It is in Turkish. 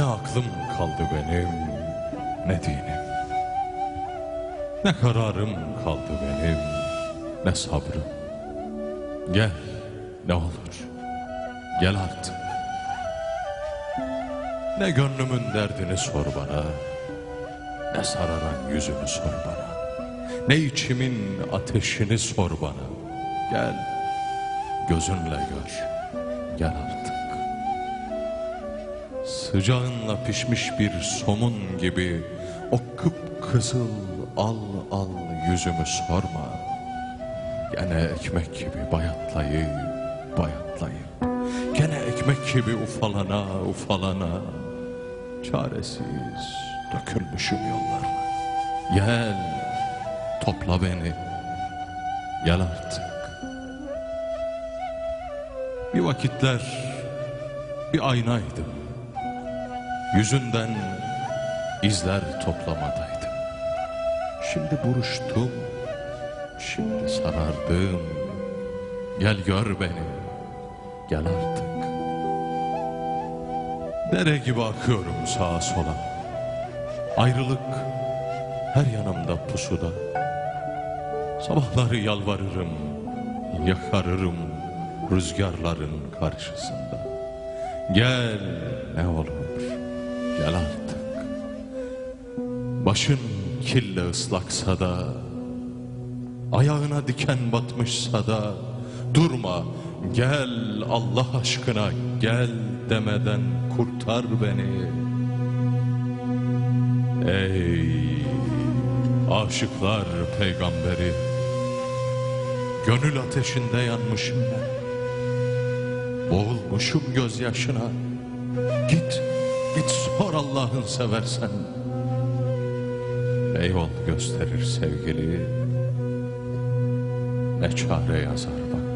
aklım kaldı benim, ne dinim. Ne kararım kaldı benim, ne sabrım. Gel, ne olur, gel artık. Ne gönlümün derdini sor bana, ne sararan yüzünü sor bana. Ne içimin ateşini sor bana. Gel, gözünle gör, gel artık. Sıcağınla pişmiş bir somun gibi o kıpkızıl al al yüzümü sorma. Gene ekmek gibi bayatlayıp bayatlayıp Gene ekmek gibi ufalana ufalana. Çaresiz dökülmüşüm yollarına. Gel topla beni. Gel artık. Bir vakitler bir aynaydım Yüzünden izler toplamadaydım Şimdi buruştum Şimdi sarardım. Gel gör beni Gel artık. Dere gibi akıyorum sağa sola. Ayrılık her yanımda pusuda. Sabahları yalvarırım Yakarırım rüzgarların karşısında. Gel ne olur Gel artık Başın kille ıslaksa da Ayağına diken batmışsa da Durma gel Allah aşkına gel demeden kurtar beni. Ey aşıklar peygamberi Gönül ateşinde yanmışım ben. Boğulmuşum gözyaşına. Git Git sor Allah'ın seversen. Ne yol gösterir sevgili. Ne çare yazar bak